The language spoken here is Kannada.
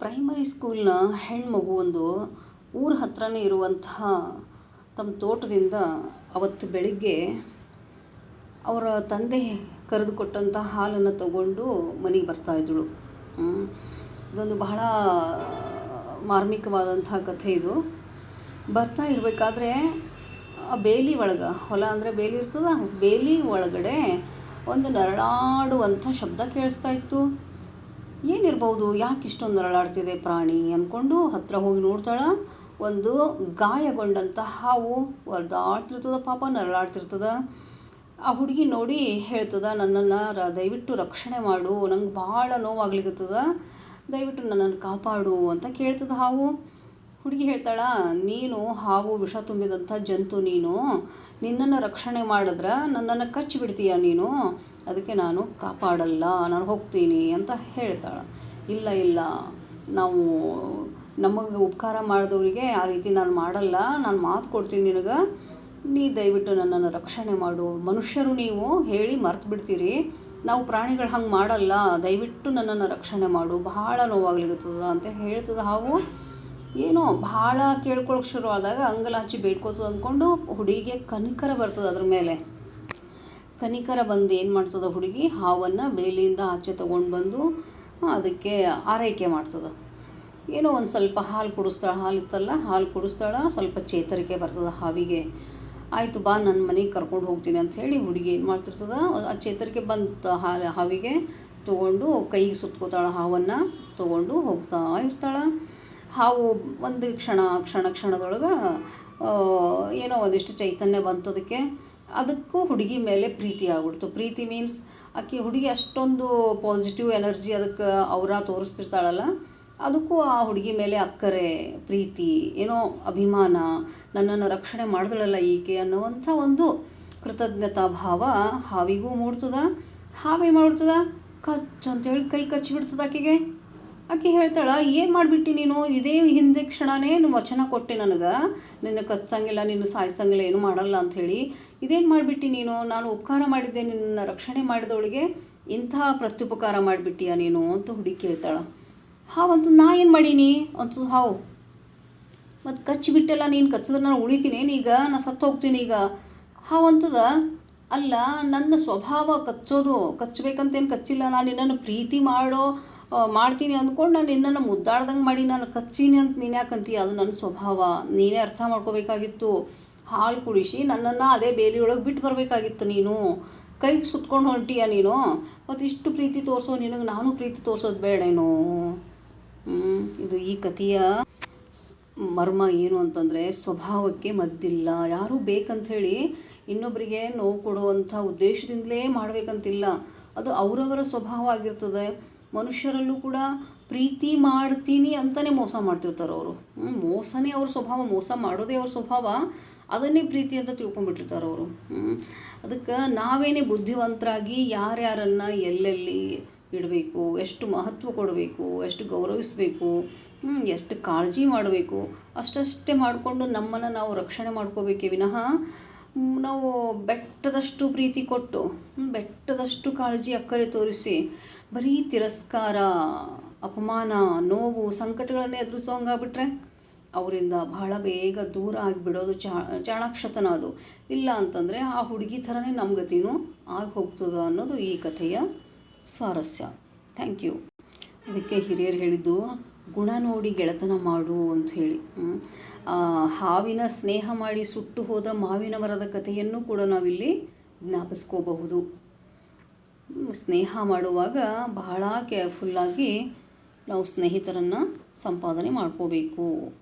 ಪ್ರೈಮರಿ ಸ್ಕೂಲ್ನ ಹೆಣ್ಮಗು ಒಂದು ಊರ ಹತ್ರನೇ ಇರುವಂತಹ ತಮ್ಮ ತೋಟದಿಂದ ಅವತ್ತು ಬೆಳಿಗ್ಗೆ ಅವರ ತಂದೆ ಕರೆದುಕೊಟ್ಟಂಥ ಹಾಲನ್ನು ತಗೊಂಡು ಮನೆಗೆ ಬರ್ತಾಯಿದ್ದಳು ಇದೊಂದು ಬಹಳ ಮಾರ್ಮಿಕವಾದಂಥ ಕಥೆ ಇದು. ಬರ್ತಾ ಇರಬೇಕಾದ್ರೆ ಆ ಬೇಲಿ ಒಳಗೆ, ಹೊಲ ಅಂದರೆ ಬೇಲಿ ಇರ್ತದ? ಬೇಲಿ ಒಳಗಡೆ ಒಂದು ನರಳಾಡುವಂಥ ಶಬ್ದ ಕೇಳಿಸ್ತಾ ಇತ್ತು. ಏನಿರ್ಬೋದು? ಯಾಕೆ ಇಷ್ಟೊಂದು ನರಳಾಡ್ತಿದೆ ಪ್ರಾಣಿ? ಅಂದ್ಕೊಂಡು ಹತ್ತಿರ ಹೋಗಿ ನೋಡ್ತಾಳೆ. ಒಂದು ಗಾಯಗೊಂಡಂತಹ ಹಾವು ಒರ್ದಾಡ್ತಿರ್ತದೆ ಪಾಪ, ನರಳಾಡ್ತಿರ್ತದ. ಆ ಹುಡುಗಿ ನೋಡಿ ಹೇಳ್ತದ, ನನ್ನನ್ನು ರ, ದಯವಿಟ್ಟು ರಕ್ಷಣೆ ಮಾಡು. ನಂಗೆ ಭಾಳ ನೋವಾಗ್ಲಿಕ್ಕತ್ತದ ದಯವಿಟ್ಟು ನನ್ನನ್ನು ಕಾಪಾಡು ಅಂತ ಕೇಳ್ತದ ಹಾವು. ಹುಡುಗಿ ಹೇಳ್ತಾಳ, ನೀನು ಹಾವು ವಿಷ ತುಂಬಿದಂಥ ಜಂತು ನೀನು, ನಿನ್ನನ್ನು ರಕ್ಷಣೆ ಮಾಡಿದ್ರೆ ನನ್ನನ್ನು ಕಚ್ಚಿಬಿಡ್ತೀಯ ನೀನು, ಅದಕ್ಕೆ ನಾನು ಕಾಪಾಡಲ್ಲ, ನಾನು ಹೋಗ್ತೀನಿ ಅಂತ ಹೇಳ್ತಾಳೆ. ಇಲ್ಲ ಇಲ್ಲ, ನಾವು ನಮಗೆ ಉಪಕಾರ ಮಾಡಿದವರಿಗೆ ಆ ರೀತಿ ನಾನು ಮಾಡಲ್ಲ, ನಾನು ಮಾತು ಕೊಡ್ತೀನಿ ನಿನಗೆ, ನೀ ದಯವಿಟ್ಟು ನನ್ನನ್ನು ರಕ್ಷಣೆ ಮಾಡು. ಮನುಷ್ಯರು ನೀವು ಹೇಳಿ ಮರ್ತು ಬಿಡ್ತೀರಿ, ನಾವು ಪ್ರಾಣಿಗಳು ಹಂಗೆ ಮಾಡಲ್ಲ, ದಯವಿಟ್ಟು ನನ್ನನ್ನು ರಕ್ಷಣೆ ಮಾಡು. ಬಹಳ ನೋವಾಗ್ಲಿಕ್ಕದ ಅಂತ ಹೇಳ್ತದ ಹಾವು. ಏನೋ ಭಾಳ ಕೇಳ್ಕೊಳಕ್ಕೆ ಶುರು ಆದಾಗ ಹಚ್ಚಿ ಬೇಡ್ಕೋತದ ಅಂದ್ಕೊಂಡು ಹುಡುಗಿಗೆ ಕನಿಕರ ಬರ್ತದೆ ಅದ್ರ ಮೇಲೆ. ಕನಿಕರ ಬಂದು ಏನು ಮಾಡ್ತದ ಹುಡುಗಿ? ಹಾವನ್ನು ಬೇಲಿಯಿಂದ ಆಚೆ ತೊಗೊಂಡು ಬಂದು ಅದಕ್ಕೆ ಆರೈಕೆ ಮಾಡ್ತದೆ. ಏನೋ ಒಂದು ಸ್ವಲ್ಪ ಹಾಲು ಕುಡಿಸ್ತಾಳೆ, ಹಾಲು ಇತ್ತಲ್ಲ, ಹಾಲು ಕುಡಿಸ್ತಾಳೆ, ಸ್ವಲ್ಪ ಚೇತರಿಕೆ ಬರ್ತದೆ ಹಾವಿಗೆ. ಆಯಿತು ಬಾ ನನ್ನ ಮನೆಗೆ ಕರ್ಕೊಂಡು ಹೋಗ್ತೀನಿ ಅಂತ ಹೇಳಿ ಹುಡುಗಿ ಏನು ಮಾಡ್ತಿರ್ತದ? ಆ ಚೇತರಿಕೆ ಬಂತು ಹಾಲು ಹಾವಿಗೆ ತೊಗೊಂಡು ಕೈಗೆ ಸುತ್ಕೋತಾಳೆ ಹಾವನ್ನು, ತೊಗೊಂಡು ಹೋಗ್ತಾ ಇರ್ತಾಳೆ. ಹಾವು ಒಂದು ಕ್ಷಣ ಕ್ಷಣ, ಕ್ಷಣದೊಳಗೆ ಏನೋ ಒಂದಿಷ್ಟು ಚೈತನ್ಯ ಬಂತು ಅದಕ್ಕೆ ಅದಕ್ಕೂ ಹುಡುಗಿ ಮೇಲೆ ಪ್ರೀತಿ ಆಗ್ಬಿಡ್ತು. ಪ್ರೀತಿ ಮೀನ್ಸ್ ಆಕೆ ಹುಡುಗಿ ಅಷ್ಟೊಂದು ಪಾಸಿಟಿವ್ ಎನರ್ಜಿ ಅದಕ್ಕೆ ಅವರ ತೋರಿಸ್ತಿರ್ತಾಳಲ್ಲ, ಅದಕ್ಕೂ ಆ ಹುಡುಗಿ ಮೇಲೆ ಅಕ್ಕರೆ, ಪ್ರೀತಿ, ಏನೋ ಅಭಿಮಾನ, ನನ್ನನ್ನು ರಕ್ಷಣೆ ಮಾಡಿದಳಲ್ಲ ಈಕೆ ಅನ್ನುವಂಥ ಒಂದು ಕೃತಜ್ಞತಾ ಭಾವ ಹಾವಿಗೂ ಮೂಡ್ತದ. ಹಾವೇ ಮಾಡ್ತದ. ಕಚ್ ಅಂತೇಳಿ ಕೈ ಕಚ್ಚಿಬಿಡ್ತದ ಆಕೆಗೆ. ಆಕೆ ಹೇಳ್ತಾಳೆ, ಏನು ಮಾಡಿಬಿಟ್ಟು ನೀನು? ಇದೇ ಹಿಂದೆ ಕ್ಷಣನೇ ವಚನ ಕೊಟ್ಟೆ ನನಗೆ. ನಿನ್ನ ಕಚ್ಚಂಗಿಲ್ಲ, ನಿನ್ನ ಸಾಯಿಸಂಗಿಲ್ಲ, ಏನು ಮಾಡಲ್ಲ ಅಂಥೇಳಿ ಇದೇನು ಮಾಡಿಬಿಟ್ಟು ನೀನು? ನಾನು ಉಪಕಾರ ಮಾಡಿದ್ದೆ, ನಿನ್ನ ರಕ್ಷಣೆ ಮಾಡಿದವಳಿಗೆ ಇಂಥ ಪ್ರತ್ಯುಪಕಾರ ಮಾಡಿಬಿಟ್ಟಿಯಾ ನೀನು? ಅಂತ ಹುಡುಗಿ ಕೇಳ್ತಾಳೆ. ಹಾವಂತೂ ನಾ ಏನು ಮಾಡೀನಿ? ಅಂತ ಹಾವು. ಮತ್ತು ಕಚ್ಚಿಬಿಟ್ಟೆಲ್ಲ ನೀನು ಕಚ್ಚಿದ್ರೆ ನಾನು ಉಳಿತೀನಿ ಈಗ? ನಾನು ಸತ್ತು ಹೋಗ್ತೀನಿ ಈಗ. ಹಾವಂತದ ಅಲ್ಲ, ನನ್ನ ಸ್ವಭಾವ ಕಚ್ಚೋದು, ಕಚ್ಚಬೇಕಂತೇನು ಕಚ್ಚಿಲ್ಲ. ನಾನು ನಿನ್ನನ್ನು ಪ್ರೀತಿ ಮಾಡೋ ಮಾಡ್ತೀನಿ ಅಂದ್ಕೊಂಡು ನಾನು ನಿನ್ನನ್ನು ಮುದ್ದಾಡ್ದಂಗೆ ಮಾಡಿ, ನಾನು ಕಚ್ಚೀನಿ ಅಂತ ನೀನು ಯಾಕಂತೀಯ ಅದು ನನ್ನ ಸ್ವಭಾವ. ನೀನೇ ಅರ್ಥ ಮಾಡ್ಕೋಬೇಕಾಗಿತ್ತು. ಹಾಲು ಕುಡಿಸಿ ನನ್ನನ್ನು ಅದೇ ಬೇಲಿಯೊಳಗೆ ಬಿಟ್ಟು ಬರಬೇಕಾಗಿತ್ತು ನೀನು. ಕೈಗೆ ಸುತ್ಕೊಂಡು ಹೊಂಟೀಯ ನೀನು. ಮತ್ತು ಇಷ್ಟು ಪ್ರೀತಿ ತೋರಿಸೋ ನಿನಗೆ ನಾನು ಪ್ರೀತಿ ತೋರಿಸೋದು ಬೇಡೇನೋ ಇದು ಈ ಕಥೆಯ ಮರ್ಮ ಏನು ಅಂತಂದರೆ ಸ್ವಭಾವಕ್ಕೆ ಮದ್ದಿಲ್ಲ. ಯಾರೂ ಬೇಕಂಥೇಳಿ ಇನ್ನೊಬ್ಬರಿಗೆ ನೋವು ಕೊಡುವಂಥ ಉದ್ದೇಶದಿಂದಲೇ ಮಾಡಬೇಕಂತಿಲ್ಲ. ಅದು ಅವರವರ ಸ್ವಭಾವ ಆಗಿರ್ತದೆ. ಮನುಷ್ಯರಲ್ಲೂ ಕೂಡ ಪ್ರೀತಿ ಮಾಡ್ತೀನಿ ಅಂತಲೇ ಮೋಸ ಮಾಡ್ತಿರ್ತಾರೆ ಅವರು. ಮೋಸನೇ ಅವ್ರ ಸ್ವಭಾವ, ಮೋಸ ಮಾಡೋದೇ ಅವ್ರ ಸ್ವಭಾವ, ಅದನ್ನೇ ಪ್ರೀತಿ ಅಂತ ತಿಳ್ಕೊಂಬಿಟ್ಟಿರ್ತಾರೆ ಅವರು. ಅದಕ್ಕೆ ನಾವೇನೇ ಬುದ್ಧಿವಂತರಾಗಿ ಯಾರ್ಯಾರನ್ನು ಎಲ್ಲೆಲ್ಲಿ ಇಡಬೇಕು, ಎಷ್ಟು ಮಹತ್ವ ಕೊಡಬೇಕು, ಎಷ್ಟು ಗೌರವಿಸಬೇಕು ಎಷ್ಟು ಕಾಳಜಿ ಮಾಡಬೇಕು, ಅಷ್ಟಷ್ಟೇ ಮಾಡಿಕೊಂಡು ನಮ್ಮನ್ನು ನಾವು ರಕ್ಷಣೆ ಮಾಡ್ಕೋಬೇಕೇ ವಿನಃ ನಾವು ಬೆಟ್ಟದಷ್ಟು ಪ್ರೀತಿ ಕೊಟ್ಟು ಬೆಟ್ಟದಷ್ಟು ಕಾಳಜಿ, ಅಕ್ಕರೆ ತೋರಿಸಿ ಬರೀ ತಿರಸ್ಕಾರ, ಅಪಮಾನ, ನೋವು, ಸಂಕಟಗಳನ್ನೇ ಎದುರಿಸೋಂಗಾಗ್ಬಿಟ್ರೆ ಅವರಿಂದ ಬಹಳ ಬೇಗ ದೂರ ಆಗಿಬಿಡೋದು ಚಾ, ಚಾಣಾಕ್ಷತನ ಅದು. ಇಲ್ಲ ಅಂತಂದರೆ ಆ ಹುಡುಗಿ ಥರನೇ ನಮ್ಮ ಗತಿನೂ ಆಗಿ ಹೋಗ್ತದ ಅನ್ನೋದು ಈ ಕಥೆಯ ಸ್ವಾರಸ್ಯ. Thank you. ಅದಕ್ಕೆ ಹಿರಿಯರು ಹೇಳಿದ್ದು, ಗುಣ ನೋಡಿ ಗೆಳೆತನ ಮಾಡು ಅಂತ ಹೇಳಿ. ಹಾವಿನ ಸ್ನೇಹ ಮಾಡಿ ಸುಟ್ಟು ಹೋದ ಮಾವಿನ ಮರದ ಕಥೆಯನ್ನು ಕೂಡ ನಾವಿಲ್ಲಿ ಜ್ಞಾಪಿಸ್ಕೋಬಹುದು. ಸ್ನೇಹ ಮಾಡುವಾಗ ಬಹಳ ಕೇರ್ಫುಲ್ಲಾಗಿ ನಾವು ಸ್ನೇಹಿತರನ್ನು ಸಂಪಾದನೆ ಮಾಡ್ಕೋಬೇಕು.